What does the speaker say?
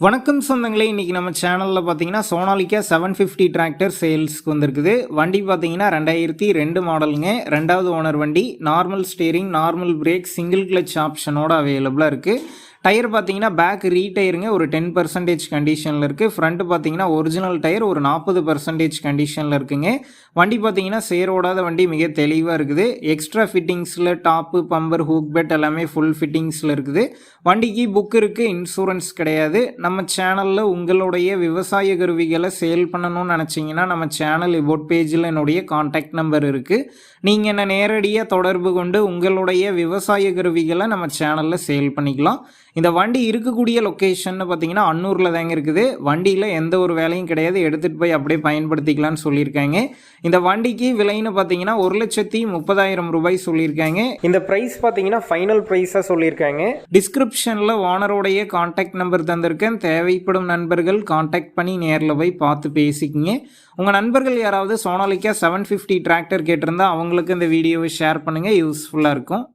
வணக்கம் சொந்தங்களே இன்றைக்கி நம்ம சேனலில் பார்த்தீங்கன்னா சோனாலிக்கா செவன் ஃபிஃப்டி டிராக்டர் சேல்ஸ்க்கு வந்திருக்குது. வண்டி பார்த்தீங்கன்னா ரெண்டாயிரத்தி ரெண்டு மாடலுங்க ரெண்டாவது ஓனர் வண்டி normal steering normal brake single clutch ஆப்ஷனோட அவைலபிளாக இருக்குது டயர் பார்த்தீங்கன்னா பேக் ரீடயருங்க ஒரு டென் பர்சன்டேஜ் கண்டிஷனில் இருக்குது ஃப்ரண்ட் பார்த்தீங்கன்னா ஒரிஜினல் டயர் ஒரு நாற்பது பர்சன்டேஜ் கண்டிஷனில் இருக்குங்க. வண்டி பார்த்தீங்கன்னா சேரோடாத வண்டி மிக தெளிவாக இருக்குது. எக்ஸ்ட்ரா ஃபிட்டிங்ஸில் டாப்பு பம்பர் ஹூக் பெட் எல்லாமே ஃபுல் ஃபிட்டிங்ஸில் இருக்குது. வண்டிக்கு புக் இருக்குது இன்சூரன்ஸ் கிடையாது. நம்ம சேனலில் உங்களுடைய விவசாய கருவிகளை சேல் பண்ணணும்னு நினச்சிங்கன்னா நம்ம சேனல் இபோட் பேஜில் என்னுடைய காண்டாக்ட் நம்பர் இருக்குது நீங்கள் என்ன நேரடியாக தொடர்பு கொண்டு உங்களுடைய விவசாய கருவிகளை நம்ம சேனலில் சேல் பண்ணிக்கலாம். இந்த வண்டி இருக்கக்கூடிய லொக்கேஷன் பார்த்தீங்கன்னா அன்னூரில் தாங்க இருக்குது. வண்டியில் எந்த ஒரு வேலையும் கிடையாது. எடுத்துகிட்டு போய் அப்படியே பயன்படுத்திக்கலாம்னு சொல்லியிருக்காங்க. இந்த வண்டிக்கு விலைன்னு பார்த்தீங்கன்னா ஒரு லட்சத்தி முப்பதாயிரம் ரூபாய் சொல்லியிருக்காங்க. இந்த ப்ரைஸ் பார்த்தீங்கன்னா ஃபைனல் ப்ரைஸாக சொல்லியிருக்காங்க. டிஸ்கிரிப்ஷனில் ஓனருடைய காண்டாக்ட் நம்பர் தந்திருக்கேன். தேவைப்படும் நண்பர்கள் காண்டாக்ட் பண்ணி நேரில் போய் பார்த்து பேசிக்கிங்க. உங்கள் நண்பர்கள் யாராவது சோனாலிக்கா செவன் ஃபிஃப்டி டிராக்டர் கேட்டிருந்தா அவங்களுக்கு இந்த வீடியோவை ஷேர் பண்ணுங்கள் யூஸ்ஃபுல்லாக இருக்கும்.